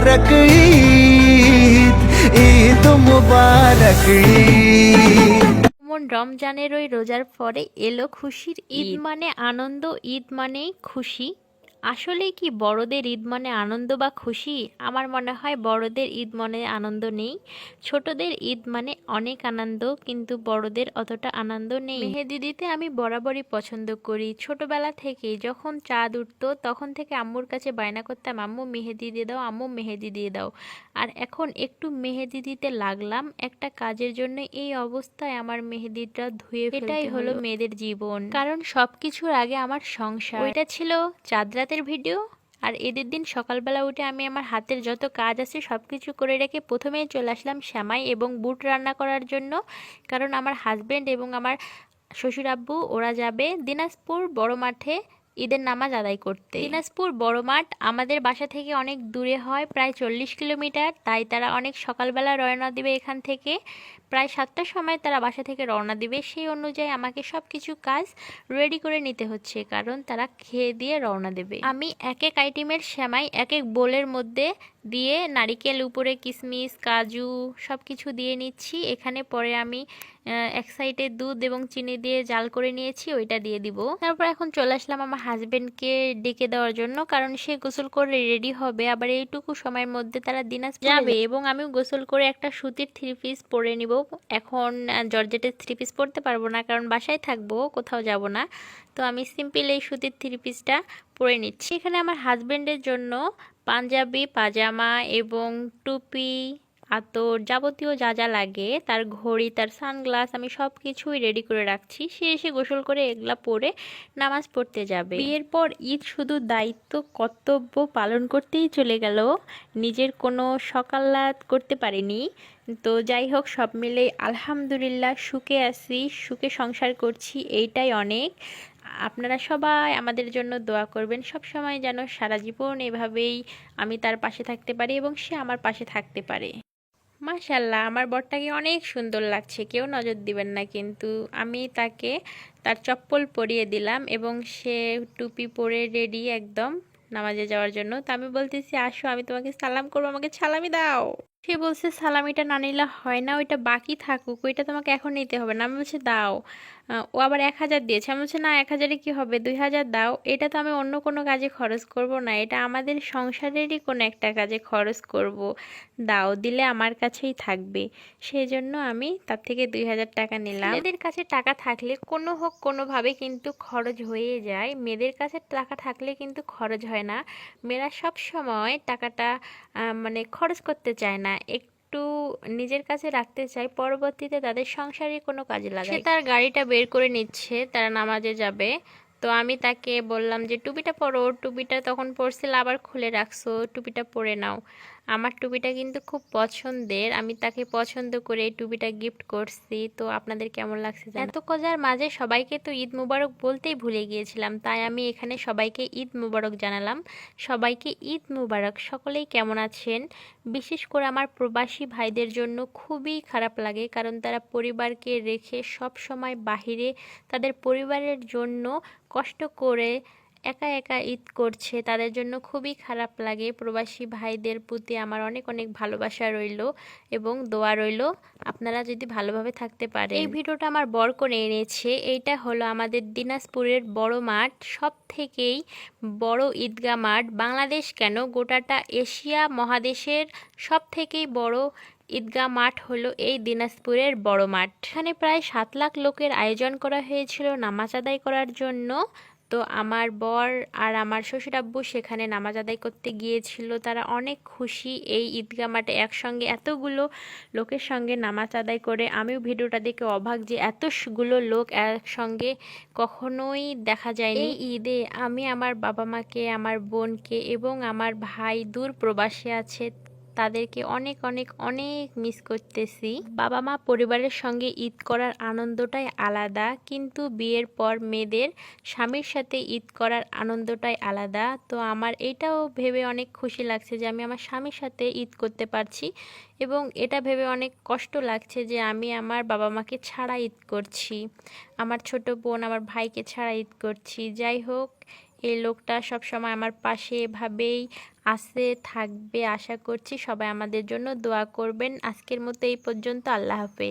মুবারক ঈদ ঈদ মুবারক ঈদ রমজানের ওই রোজার পরে এলো খুশির ঈদ। মানে আনন্দ ঈদ মানেই খুশি। আসলে কি বড়দের ঈদ মানে আনন্দ বা খুশি? আমার মনে হয় বড়দের ঈদ মানে আনন্দ নেই। ছোটদের ঈদ মানে অনেক আনন্দ কিন্তু বড়দের অতটা আনন্দ নেই। মেহেদি দিতে আমি বরাবরই পছন্দ করি। ছোটবেলা থেকে যখন চাঁদ উঠতো তখন থেকে আম্মুর কাছে বায়না করতাম আম্মু মেহেদি দিয়ে দাও আম্মু মেহেদি দিয়ে দাও। আর এখন একটু মেহেদি দিতে লাগলাম। একটা কাজের জন্য এই অবস্থায় আমার মেহেদিটা ধুয়ে এটাই হলো মেয়েদের জীবন। কারণ সবকিছুর আগে আমার সংসার। এটা ছিল চাঁদ রাতের ভিডিও? আর এদের দিন সকালবেলা উঠে আমি আমার হাতের যত কাজ আছে সব কিছু করে রেখে প্রথমেই চলে আসলাম শ্যামাই এবং বুট রান্না করার জন্য। কারণ আমার হাজব্যান্ড এবং আমার শ্বশুর আব্বু ওরা যাবে দিনাজপুর বড় মাঠে। ঈদের নামাজ আদায় করতে। দিনাজপুর বড় মাঠ আমাদের বাসা থেকে অনেক দূরে হয়, প্রায় চল্লিশ কিলোমিটার। তাই তারা অনেক সকালবেলা রওনা দিবে এখান থেকে। প্রায় সাতটার সময় তারা বাসা থেকে রওনা দিবে। সেই অনুযায়ী আমাকে সব কিছু কাজ রেডি করে নিতে হচ্ছে, কারণ তারা খেয়ে দিয়ে রওনা দেবে। আমি এক এক আইটেমের শ্যামাই এক এক বোলের মধ্যে দিয়ে নারিকেল, উপরে কিশমিশ কাজু সব কিছু দিয়ে নিচ্ছি। এখানে পরে আমি এক সাইডে দুধ এবং চিনি দিয়ে জাল করে নিয়েছি, ওইটা দিয়ে দিব। তারপর এখন চলে আসলাম আমার হাজবেন্ডকে ডেকে দেওয়ার জন্য কারণ সে গোসল করে রেডি হবে। আবার এইটুকু সময়ের মধ্যে তারা দিনাজপুর যাবে। এবং আমি গোসল করে একটা সুতির থ্রি পিস পরে নিব। এখন জর্জেটের থ্রি পিস পরতে পারব না কারণ বাসায় থাকব কোথাও যাব না। তো আমি সিম্পল এই সুতির থ্রি পিসটা পরে নিচ্ছি। এখানে আমার হাজবেন্ডের জন্য পাঞ্জাবি পাজামা এবং টুপি আতর যাবতীয় যা যা লাগে, তার ঘড়ি, তার সানগ্লাস আমি সব কিছুই রেডি করে রাখছি। সে এসে গোসল করে এগুলা পরে নামাজ পড়তে যাবে। বিয়ের পর ঈদ শুধু দায়িত্ব, কর্তব্য পালন করতেই চলে গেল। নিজের কোনো সকাল্লাত করতে পারিনি। তো যাই হোক, সব মিলে আলহামদুলিল্লাহ সুখে আছি, সুখে সংসার করছি, এইটাই অনেক। আপনারা সবাই আমাদের জন্য দোয়া করবেন, সব সময় যেন সারা জীবন এভাবেই আমি তার পাশে থাকতে পারি এবং সে আমার পাশে থাকতে পারে। মাশাল্লাহ আমার বরটাকে অনেক সুন্দর লাগছে। কেউ নজর দিবেন না কিন্তু। আমি তাকে তার চপ্পল পরিয়ে দিলাম এবং সে টুপি পরে রেডি একদম নামাজে যাওয়ার জন্য। তা আমি বলতেছি, আসো, আমি তোমাকে সালাম করব, আমাকে সালামি দাও। সে বলছে, সালামিটা না নিলে হয় না, ওইটা বাকি থাকুক, ওইটা তোমাকে এখন নিতে হবে না। আমি বলছি, দাও। ও আবার এক হাজার দিয়েছে। আমি বলছি, না, এক হাজারে কী হবে? দুই হাজার দাও। এটা তো আমি অন্য কোনো কাজে খরচ করব না, এটা আমাদের সংসারেরই কোনো একটা কাজে খরচ করব। দাও, দিলে আমার কাছেই থাকবে। সেই জন্য আমি তার থেকে দুই হাজার টাকা নিলাম। মেয়েদের কাছে টাকা থাকলে কোনো হোক, কোনোভাবে কিন্তু খরচ হয়ে যায়। মেয়েদের কাছে টাকা থাকলে কিন্তু খরচ হয় না। মেয়েরা সব সময় টাকাটা মানে খরচ করতে চায় না। একটু নিজের কাছে রাখতে চাই পরবর্তীতে তাদের সংসারে কোনো কাজে লাগে সে তার গাড়িটা বের করে নিচ্ছে তারা নামাজে যাবে। তো আমি তাকে বললাম যে টুপিটা পরো টুপিটা তখন পরছিল আবার খুলে রাখছো টুপিটা পরে নাও। আমার টুপিটা কিন্তু খুব পছন্দের। আমি তাকে পছন্দ করে এই টুপিটা গিফট করছি। তো আপনাদের কেমন লাগছে এত কজার মাঝে সবাইকে তো ঈদ মুবারক বলতেই ভুলে গিয়েছিলাম, তাই আমি এখানে সবাইকে ঈদ মুবারক জানালাম। সবাইকে ঈদ মুবারক, সকলেই কেমন আছেন? বিশেষ করে আমার প্রবাসী ভাইদের জন্য খুবই খারাপ লাগে, কারণ তারা পরিবারকে রেখে সব সময় বাহিরে, তাদের পরিবারের জন্য কষ্ট করে একা একা ঈদ করছে, তাদের জন্য খুবই খারাপ লাগে। প্রবাসী ভাইদের প্রতি আমার অনেক অনেক ভালোবাসা রইল এবং দোয়া রইল। আপনারা যদি ভালোভাবে থাকতে পারে এই ভিডিওটা আমার বর করে এনেছে। এইটা হলো আমাদের দিনাজপুরের বড় মাঠ সব থেকেই বড় ঈদগা মাঠ। বাংলাদেশ কেন? গোটাটা এশিয়া মহাদেশের সব থেকেই বড় ঈদগাহ মাঠ হলো এই দিনাজপুরের বড় মাঠ। এখানে প্রায় সাত লাখ লোকের আয়োজন করা হয়েছিল নামাজ আদায় করার জন্য। তো আমার বর আর আমার শ্বশুর আব্বু সেখানে নামাজ আদায় করতে গিয়েছিল। তারা অনেক খুশি এই ঈদগাহ মাঠে একসঙ্গে এতগুলো লোকের সঙ্গে নামাজ আদায় করে। আমিও ভিডিওটা দেখে অবাক যে এতগুলো লোক একসঙ্গে কখনোই দেখা যায়নি। এই ঈদে আমি আমার বাবা মাকে, আমার বোনকে এবং আমার ভাই দূর প্রবাসে আছে। তাদেরকে অনেক অনেক অনেক মিস করতেছি। বাবা মা পরিবারের সঙ্গে ঈদ করার আনন্দটাই আলাদা, কিন্তু বিয়ের পর মেয়েদের স্বামীর সাথে ঈদ করার আনন্দটাই আলাদা। তো আমার এটাও ভেবে অনেক খুশি লাগছে যে আমি আমার স্বামীর সাথে ঈদ করতে পারছি এবং এটা ভেবে অনেক কষ্ট লাগছে যে আমি আমার বাবা মাকে ছাড়া ঈদ করছি, আমার ছোট বোন আমার ভাইকে ছাড়া ঈদ করছি। যাই হোক এই লোকটা সব সময় আমার পাশে এভাবেই আসে থাকবে, আশা করছি সবাই আমাদের জন্য দোয়া করবেন। আজকের মতো এই পর্যন্ত, আল্লাহ হাফেজ।